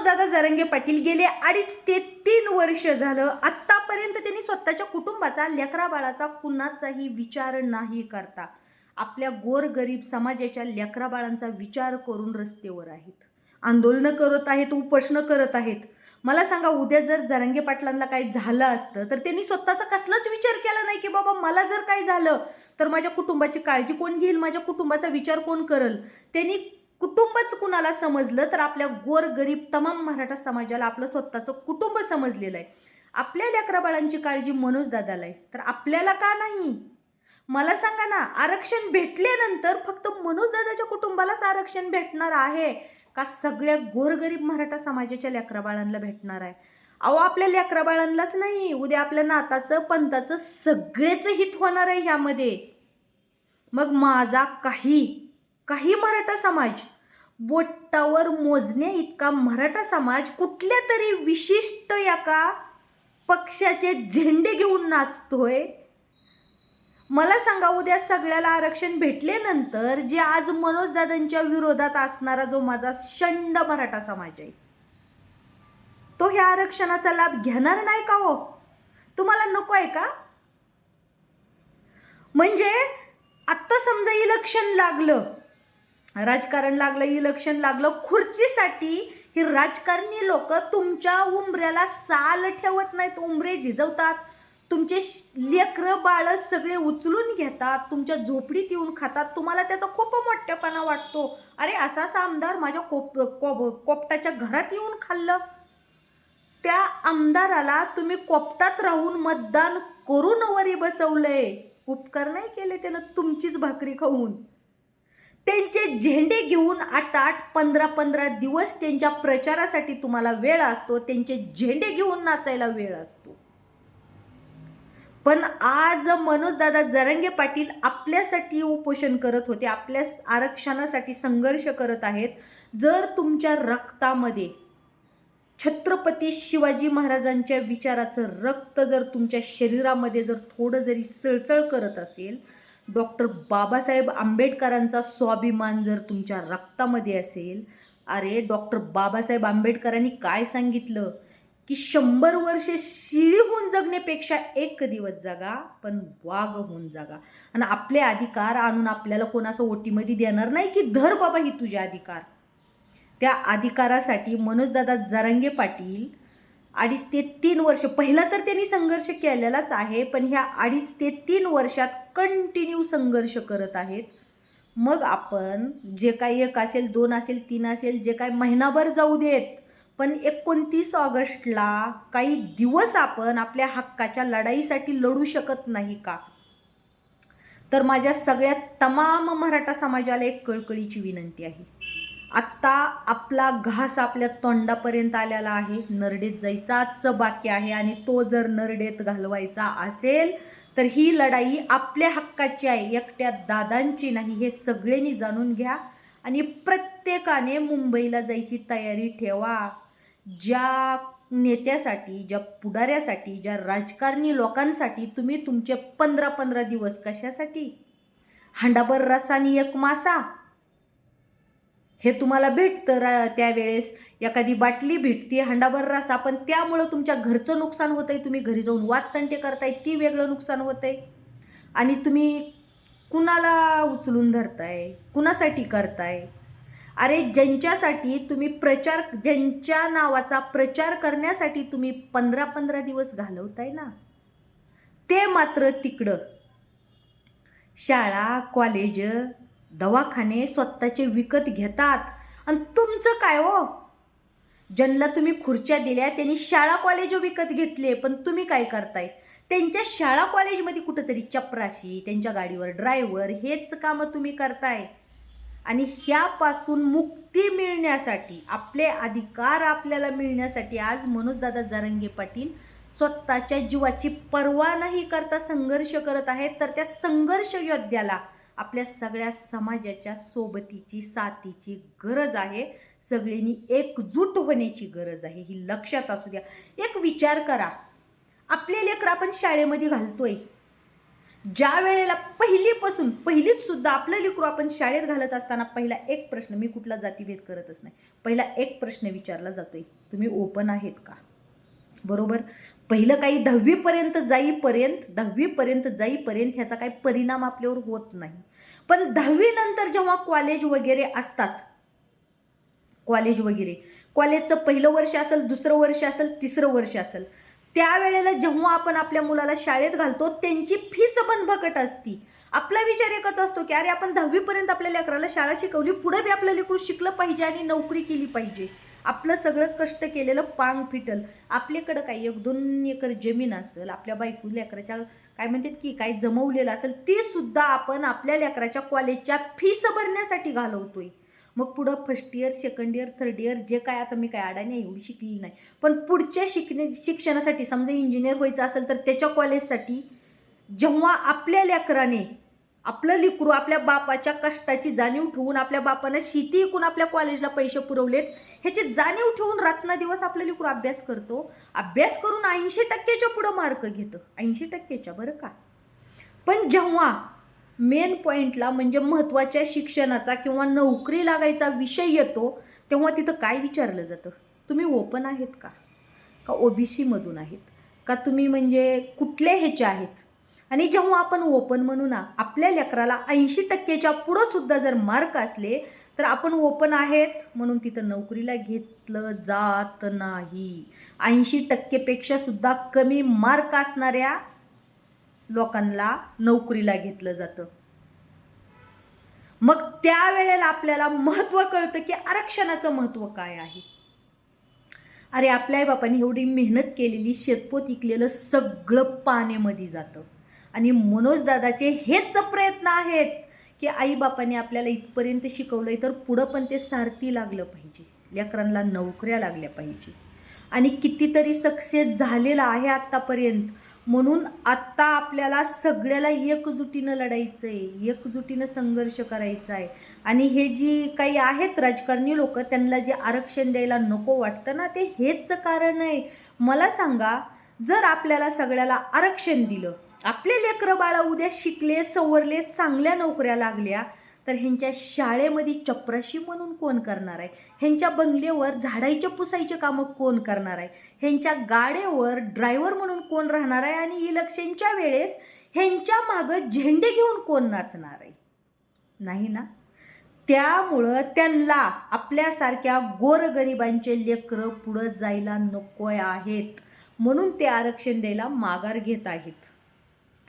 मनोजदादा जरंगे पाटील गेले. अडीच ते तीन वर्ष झालं. आत्तापर्यंत त्यांनी स्वतःच्या कुटुंबाचा लेकरा बाळाचा कुणाचाही विचार नाही करता. आपल्या गोरगरीब समाजाच्या लेकरा बाळांचा विचार करून रस्तेवर आहेत. आंदोलनं करत आहेत उपोषणं करत आहेत. मला सांगा उद्या जर जरंगे पाटलांना काही झालं असतं तर त्यांनी स्वतःचा कसलाच विचार केला नाही की बाबा मला जर काही झालं तर माझ्या कुटुंबाची काळजी कोण घेईल? माझ्या कुटुंबाचा विचार कोण करल? त्यांनी कुटुंबच कुणाला समजलं तर आपल्या गोरगरीब तमाम मराठा समाजाला आपलं स्वतःचं कुटुंब समजलेलं आहे. आपल्या लेकरा बाळांची काळजी मनोज दादाला आहे. तर आपल्याला का नाही? मला सांगा ना आरक्षण भेटल्यानंतर फक्त मनोज दादाच्या कुटुंबालाच आरक्षण भेटणार आहे का सगळ्या गोरगरीब मराठा समाजाच्या लेकरा बाळांना भेटणार आहे? अहो आपल्या लेकरा बाळांनाच नाही. उद्या आपल्या नाताचं पंताचं सगळेच हित होणार आहे ह्यामध्ये. मग माझा काही काही मराठा समाज बोटावर मोजण्या इतका मराठा समाज कुठल्या तरी विशिष्ट एका पक्षाचे झेंडे घेऊन नाचतोय? मला सांगा उद्या सगळ्याला आरक्षण भेटल्यानंतर जे आज मनोजदादांच्या विरोधात असणारा जो माझा शंड मराठा समाज आहे तो ह्या आरक्षणाचा लाभ घेणार नाही का हो? तुम्हाला नको आहे का? म्हणजे आत्ता समजा इलेक्शन लागलं राजकारण लागलं इलेक्शन लागलं खुर्चीसाठी ही राजकारणी लोक तुमच्या उंबऱ्याला साल ठेवत नाहीत उंबरे झिजवतात. तुमचे लेकरं बाळ सगळे उचलून घेतात तुमच्या झोपडीत येऊन खातात. तुम्हाला त्याचा खूप मोठेपणा वाटतो. अरे असा असा आमदार माझ्या कोप कोप कोपटाच्या घरात येऊन खाल्लं. त्या आमदाराला तुम्ही कोपटात राहून मतदान करून वरी बसवलंय. उपकार नाही केले त्यानं तुमचीच भाकरी खाऊन. त्यांचे झेंडे घेऊन आठ आठ पंधरा पंधरा दिवस त्यांच्या प्रचारासाठी तुम्हाला वेळ असतो त्यांचे झेंडे घेऊन नाचायला वेळ असतो. पण आज मनोजदादा जरंगे पाटील आपल्यासाठी उपोषण करत होते आपल्या आरक्षणासाठी संघर्ष करत आहेत. जर तुमच्या रक्तामध्ये छत्रपती शिवाजी महाराजांच्या विचाराचं रक्त जर तुमच्या शरीरामध्ये जर थोडं जरी सळसळ करत असेल डॉक्टर बाबासाहेब आंबेडकरांचा स्वाभिमान जर तुमच्या रक्तामध्ये असेल अरे डॉक्टर बाबासाहेब आंबेडकरांनी काय सांगितलं? की शंभर वर्षे शिळी होऊन जगण्यापेक्षा एक दिवस जगा पण वाघ होऊन जगा. आणि आपले अधिकार आणून आपल्याला कोणाचं ओटीमध्ये देणार नाही की धर बाबा ही तुझे अधिकार? त्या अधिकारासाठी मनोजदादा जरांगे पाटील अडीच ते तीन वर्ष पहिला तर त्यांनी संघर्ष केलेलाच आहे पण ह्या अडीच ते तीन वर्षात कंटिन्यू संघर्ष करत आहेत. मग आपण जे काही एक असेल दोन असेल तीन असेल जे काही महिनाभर जाऊ देत पण एकोणतीस ऑगस्टला काही दिवस आपण आपल्या हक्काच्या लढाईसाठी लढू शकत नाही का? तर माझ्या सगळ्या तमाम मराठा समाजाला एक कळकळीची विनंती आहे. आत्ता आपला घास आपल्या तोंडापर्यंत आलेला आहे. नरडेत जायचाच बाकी आहे आणि तो जर नरडेत घालवायचा असेल तर ही लढाई आपल्या हक्काची आहे. एकट्या दादांची नाही हे सगळ्यांनी जाणून घ्या आणि प्रत्येकाने मुंबईला जायची तयारी ठेवा. ज्या नेत्यासाठी ज्या पुढाऱ्यासाठी ज्या राजकारणी लोकांसाठी तुम्ही तुमचे पंधरा पंधरा दिवस कशासाठी? हांडाभर रसानी एक मासा. हे तुम्हाला भेटतं रा त्यावेळेस. एखादी बाटली भेटते हंडाभर रास पण त्यामुळं तुमच्या घरचं नुकसान होतं आहे तुम्ही घरी जाऊन वादतंटे करताय ती वेगळं नुकसान होतं आहे आणि तुम्ही कुणाला उचलून धरताय? कुणासाठी करताय? अरे ज्यांच्यासाठी तुम्ही प्रचार ज्यांच्या नावाचा प्रचार करण्यासाठी तुम्ही पंधरा पंधरा दिवस घालवताय ना? ते मात्र तिकडं. शाळा कॉलेज दवाखाने स्वतःचे विकत घेतात. आणि तुमचं काय हो? ज्यांना तुम्ही खुर्च्या दिल्या त्यांनी शाळा कॉलेज विकत घेतले पण तुम्ही काय करताय? त्यांच्या शाळा कॉलेजमध्ये कुठंतरी चपराशी त्यांच्या गाडीवर ड्रायव्हर हेच कामं तुम्ही करताय. आणि ह्यापासून मुक्ती मिळण्यासाठी आपले अधिकार आपल्याला मिळण्यासाठी आज मनोजदादा जारंगे पाटील स्वतःच्या जीवाची पर्वा नाही करता संघर्ष करत आहेत तर त्या संघर्ष योद्ध्याला आपल्या सगळ्या समाजाच्या सोबतीची साथीची गरज आहे. सगळ्यांनी एकजूट होण्याची गरज आहे. ही लक्षात असू द्या. एक विचार करा. आपले लेकर आपण शाळेमध्ये घालतोय. ज्या वेळेला पहिलीपासून पहिलीत सुद्धा आपलं लेकरू आपण शाळेत घालत असताना पहिला एक प्रश्न मी कुठला जातीभेद करतच नाही. पहिला एक प्रश्न विचारला जातोय. तुम्ही ओपन आहेत का? बरोबर? पहिलं काही दहावीपर्यंत जाईपर्यंत दहावीपर्यंत जाईपर्यंत ह्याचा काही परिणाम आपल्यावर होत नाही. पण दहावीनंतर जेव्हा कॉलेज वगैरे असतात कॉलेज वगैरे कॉलेजचं पहिलं वर्ष असेल दुसरं वर्ष असेल तिसरं वर्ष असेल त्यावेळेला जेव्हा आपण आपल्या मुलाला शाळेत घालतो त्यांची फीस बंधकट असती. आपला विचार एकच असतो की अरे आपण दहावीपर्यंत आपल्या लेकराला शाळा शिकवली पुढे बी आपलं लेकरू शिकलं पाहिजे आणि नोकरी केली पाहिजे. आपलं सगळं कष्ट केलेलं पांग फिटल. आपल्याकडं काय एक दोन एकर जमीन असेल आपल्या बायको लेकराच्या काय म्हणतात की काय जमवलेलं असेल ते सुद्धा आपण आपल्या लेकराच्या कॉलेजच्या फीस भरण्यासाठी घालवतोय. मग पुढं first year second year third year जे काय आता मी काय अडाणी एवढी शिकलेली नाही. पण पुढच्या शिकणे शिक्षणासाठी समजा इंजिनियर व्हायचं असेल तर त्याच्या कॉलेजसाठी जेव्हा आपल्या लेकराने आपलं लिकरू आपल्या बापाच्या कष्टाची जाणीव ठेवून आपल्या बापानं शेती ऐकून आपल्या कॉलेजला पैसे पुरवलेत ह्याची जाणीव ठेवून रात्रदिवस आपलं लिकरू अभ्यास करतो. अभ्यास करून ऐंशी टक्क्याच्या पुढं मार्क घेतं. ऐंशी टक्क्याच्या बरं का? पण जेव्हा मेन पॉईंटला म्हणजे महत्त्वाच्या शिक्षणाचा किंवा नोकरी लागायचा विषय येतो तेव्हा तिथं काय विचारलं जातं? तुम्ही ओपन आहेत का? का ओ बी सीमधून आहेत? का तुम्ही म्हणजे कुठले ह्याचे आहेत? आणि जेव्हा आपण ओपन म्हणू ना आपल्या लेकराला ऐंशी टक्केच्या पुढं सुद्धा जर मार्क असले तर आपण ओपन आहेत. म्हणून तिथं नोकरीला घेतलं जात नाही. ऐंशी टक्केपेक्षा सुद्धा कमी मार्क असणाऱ्या लोकांना नोकरीला घेतलं जातं. मग त्यावेळेला आपल्याला महत्त्व कळतं की आरक्षणाचं महत्त्व काय आहे. अरे आपल्या बापाने एवढी मेहनत केलेली शेतपोत इकलेलं सगळं पाण्यामध्ये जातं. आणि मनोजदादाचे हेच प्रयत्न आहेत की आईबापाने आपल्याला इथपर्यंत शिकवलं तर पुढं पण ते सारथी लागलं पाहिजे. लेकरांना नोकऱ्या लागल्या पाहिजे. आणि कितीतरी सक्सेस झालेला आहे आत्तापर्यंत. म्हणून आत्ता आपल्याला सगळ्याला एकजुटीनं लढायचं आहे एकजुटीनं संघर्ष करायचा आहे आणि हे जी काही आहेत राजकारणी लोक त्यांना जे आरक्षण द्यायला नको वाटतं ना ते हेच कारण आहे. मला सांगा जर आपल्याला सगळ्याला आरक्षण दिलं आपले लेकरं बाळा उद्या शिकले सवरले चांगल्या नोकऱ्या लागल्या तर ह्यांच्या शाळेमध्ये चपराशी म्हणून कोण करणार आहे? ह्यांच्या बंगल्यावर झाडायचे पुसायचे कामं कोण करणार आहे? ह्यांच्या गाड्यावर ड्रायव्हर म्हणून कोण राहणार आहे? आणि इलेक्शनच्या वेळेस ह्यांच्या मागं झेंडे घेऊन कोण नाचणार आहे? नाही ना? त्यामुळं त्यांना आपल्यासारख्या गोरगरिबांचे लेकरं पुढं जायला नको आहेत. म्हणून ते आरक्षण द्यायला माघार घेत आहेत.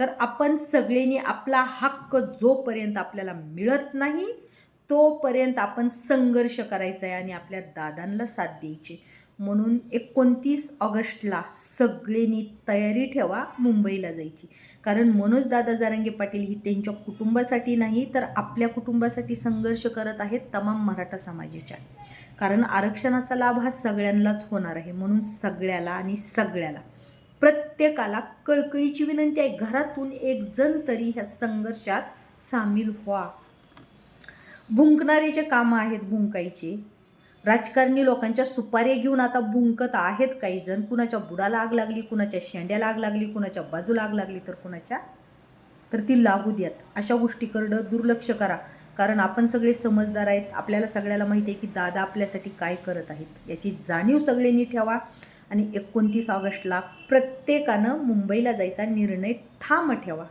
तर आपण सगळ्यांनी आपला हक्क जोपर्यंत आपल्याला मिळत नाही तोपर्यंत आपण संघर्ष करायचा आहे आणि आपल्या दादांना साथ द्यायची म्हणून एकोणतीस ऑगस्टला सगळ्यांनी तयारी ठेवा मुंबईला जायची. कारण मनोज दादा जारंगे पाटील ही त्यांच्या कुटुंबासाठी नाही तर आपल्या कुटुंबासाठी संघर्ष करत आहेत तमाम मराठा समाजाच्या. कारण आरक्षणाचा लाभ हा सगळ्यांनाच होणार आहे. म्हणून सगळ्याला आणि सगळ्याला प्रत्येकाला कळकळीची विनंती आहे घरातून एक जण तरी ह्या संघर्षात सामील व्हा. भुंकणारे जे कामं आहेत भुंकायचे राजकारणी लोकांच्या सुपाऱ्या घेऊन आता भुंकत आहेत काही जण. कुणाच्या बुडाला आग लागली कुणाच्या शेंड्याला आग लागली कुणाच्या बाजूला आग लागली तर कुणाच्या? तर ती लागू द्यात. अशा गोष्टीकडं दुर्लक्ष करा. कारण आपण सगळे समजदार आहेत. आपल्याला सगळ्याला माहिती आहे की दादा आपल्यासाठी काय करत आहेत. याची जाणीव सगळ्यांनी ठेवा. आणि एकोणतीस ऑगस्टला प्रत्येकानं मुंबईला जायचा निर्णय ठाम ठेवा.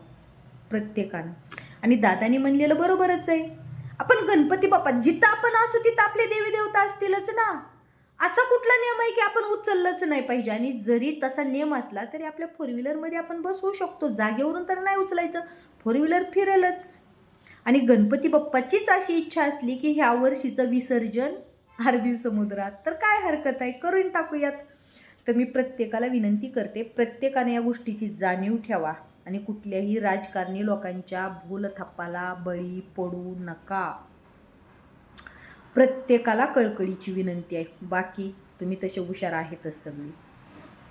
प्रत्येकानं. आणि दादानी म्हणलेलं बरोबरच आहे. आपण गणपती बाप्पा जिथं आपण असू तिथं आपले देवी देवता असतीलच ना. असा कुठला नियम आहे की आपण उचललंच नाही पाहिजे? आणि जरी तसा नियम असला तरी आपल्या फोर व्हीलरमध्ये आपण बसवू शकतो. जागेवरून तर नाही उचलायचं. फोर व्हीलर फिरेलच. आणि गणपती बाप्पाचीच अशी इच्छा असली की ह्या वर्षीचं विसर्जन अरबी समुद्रात. तर काय हरकत आहे? करून टाकूयात. तर मी प्रत्येकाला विनंती करते प्रत्येकाने या गोष्टीची जाणीव ठेवा आणि कुठल्याही राजकारणी लोकांच्या भूलथप्पाला बळी पडू नका. प्रत्येकाला कळकळीची विनंती आहे. बाकी तुम्ही तसे हुशार आहेतच सगळी